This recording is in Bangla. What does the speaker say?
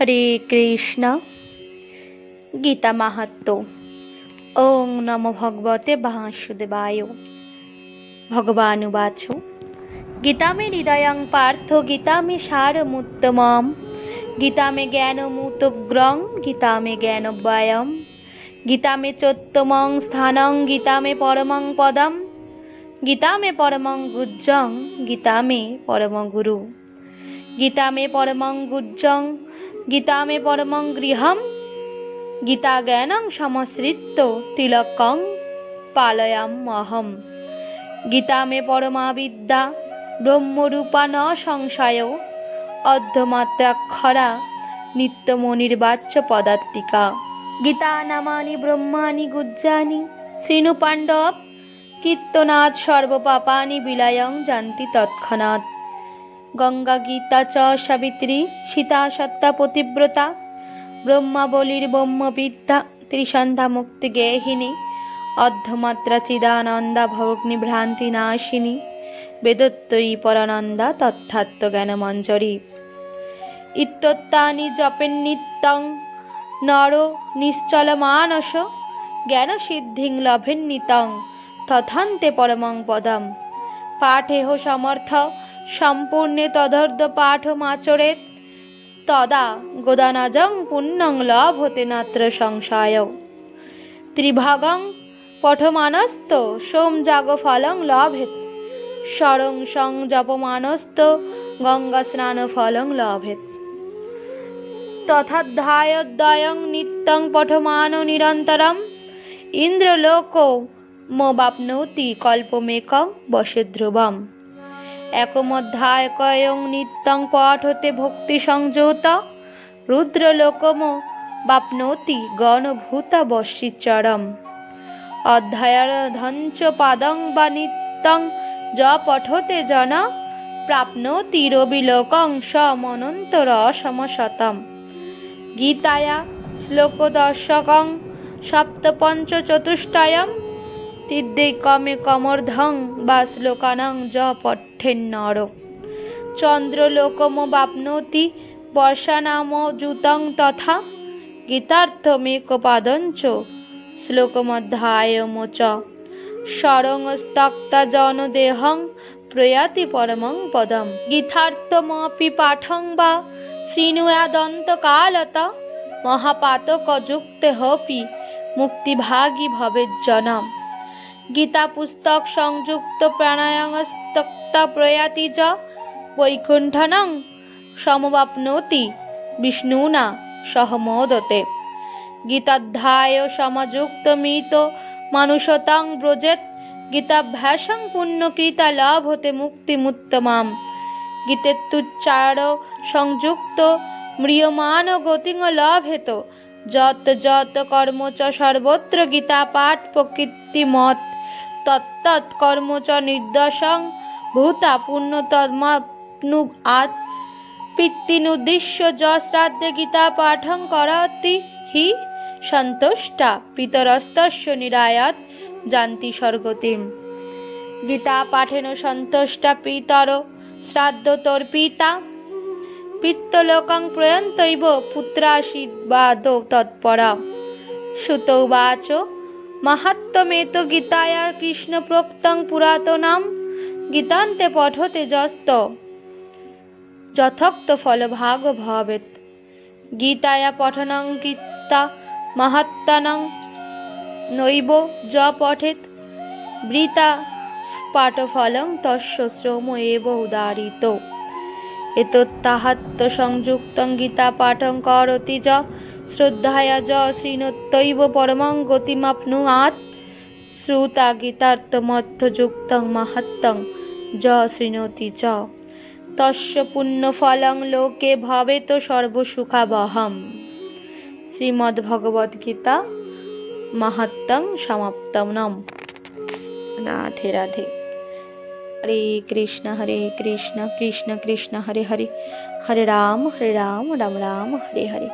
হরে কৃষ্ণ। গীতা মাহাত্ম। ওং নম ভগবতে বাসুদেবায়। গীতা মে হৃদয়ং পার্থ, গীতা মে সারমুত্তমম। গীতা মে জ্ঞানমুতগ্রং, গীতা মে জ্ঞানব্যয়ম। গীতা মে চোত্তমং স্থানং, গীতা মে পরমং পদম। গীতা মে পরমং গুজ্জং, গীতা মে পরম গুরু গীতা মে পরমং গুজ্জং গীতা মে পরমং গৃহম গীতা জ্ঞানং সমশ্রিত্য তিলকং পালয়াম অহম গীতা মে পরমা বিদ্যা ব্রহ্মরূপা ন সংশয়, অর্ধমাত্রাক্ষরা নিত্যমনির্বাচ্য পদাত্তিকা গীতা নামানি ব্রহ্মানি গুজ্জানি শ্রীনু পাণ্ডব কীর্তনাথ সর্বপাপানি, বিলায়ং জান্তি তৎক্ষণাৎ। গঙ্গা গীতা চ সাবিত্রী, সীতা সত্তা পতিব্রতা, ব্রহ্মাবলীর ব্রহ্মবিদ্যা, ত্রিসন্ধ্যা মুক্তি গেহিনী, অর্ধমাত্রা চিদানন্দা ভগ্নি ভ্রান্তি নাশিনী, বেদত্তয়ী পরানন্দা তথাত্ম জ্ঞানমঞ্জরী। ইত্যত্তানি জপেন নিত্যং, নর নিশ্চল মানস, জ্ঞান সিদ্ধিং লভেন নিতং, তথান্তে পরমং পদম। পাঠেহ সমর্থ সম্পূর্ণে তদর্ধ পাঠমাচরেত তদা গোদানাজং পুণ্যং লভতে নাত্র সংশয় ত্রিভাগং পঠমানস্ত সোম জাগ ফলং লভেত। স্বরং সং জপমানস্ত গঙ্গা স্নান ফলং লভেত। তথাধ্যায়োদ্দয়ং নিত্যং পঠমান নিরন্তরম। ইন্দ্রলোক মোবাপ্নৌতি কল্পমেকং বসে ধ্রুবম। একমধ্যায়কয়ং নিত্যং পঠতে ভক্তি সংযত। রুদ্রলোকম বাপ্নোতি গণভূতা বশিচরম অধ্যায়ার্ধঞ্চ পাদং বা নিত্যং য পঠতে জন, প্রাপ্নোতি রবিলোকং সমনন্তর সমশতম গীতায়া, শ্লোকদর্শকং, সপ্তপঞ্চচতুষ্টয়ম তিদ্যৈকমে কমর্ধং বা শ্লোকানাং য পঠ্যেন্নর চন্দ্রলোকম বাপ্নোতি, বর্ষানাম জুতং তথা গীতার্থমেকপাদঞ্চ শ্লোকমধ্যায়ম চ। শরংস্তক্তা জনদেহং প্রয়াতি পরমং পদম। গীতার্থমপি পাঠং বা শৃণুয়াদন্তকালত মহাপাতকযুক্তে হপি মুক্তিভাগী ভবেজ্জনম। গীতা পুস্তক সংযুক্ত প্রাণায়ামস্তক্তা প্রয়াতি চ বৈকুণ্ঠনং সমবাপ্নোতি বিষ্ণুনা সহমোদতে। গীতাধ্যায় সমযুক্তমিত মানুষতাং ব্রজেত গীতাভ্যাসং পুণ্যকৃতা লভতে মুক্তিমুত্তমাম। গীতেত্তুচ্চার সংযুক্ত ম্রিয়মান গতিং লভেত। যত যত কর্ম চ সর্বত্র গীতা পাঠ প্রকৃতিমত। তত্তৎ কর্ম নির্দশং ভূতা পুণ্য তদ্মাপ্নু আত। পিতৃনুদ্দিশ্য য গীতা পাঠং করতি হি সন্তুষ্টা পিতরস্তস্য নিরায়াত জান্তি স্বর্গতিম। গীতা পাঠেন সন্তুষ্টা পিতর শ্রাদ্ধ তোর পিতা। পিত্তলোকং প্রয়ন্তৈব পুত্রাশীর্বাদ তৎপরা। সুতৌবাচ মাহাত্ম্যমেত গীতায়া কৃষ্ণ প্রোক্তং পুরাতনাম, গীতান্তে পঠতে যস্ত। যথোক্ত ফলভাগ ভবেত গীতায়া পঠনং গীতা মাহাত্মানং নৈব য পঠেত বৃতা পাঠফলং তস্য শ্রম এব উদারিত। এতত্তাহাত্ম সংযুক্তং গীতা পাঠং করতি য শ্রদ্ধায়া য শৃণোত্তৈব পরমং গতিমাপ্নুয়াৎ শ্রুতা গীতার্থমর্থযুক্তং মাহাত্মং য শৃণোতি চ। তস্য পুণ্যফলং লোকে ভবেত সর্বসুখাবহম। শ্রীমদ্ভগবদ্গীতা মাহাত্মং সমাপ্তম নম। রাধে রাধে। হরে কৃষ্ণ হরে কৃষ্ণ কৃষ্ণ কৃষ্ণ, হরে হরে। হরে রাম হরে রাম রাম রাম, হরে হরে।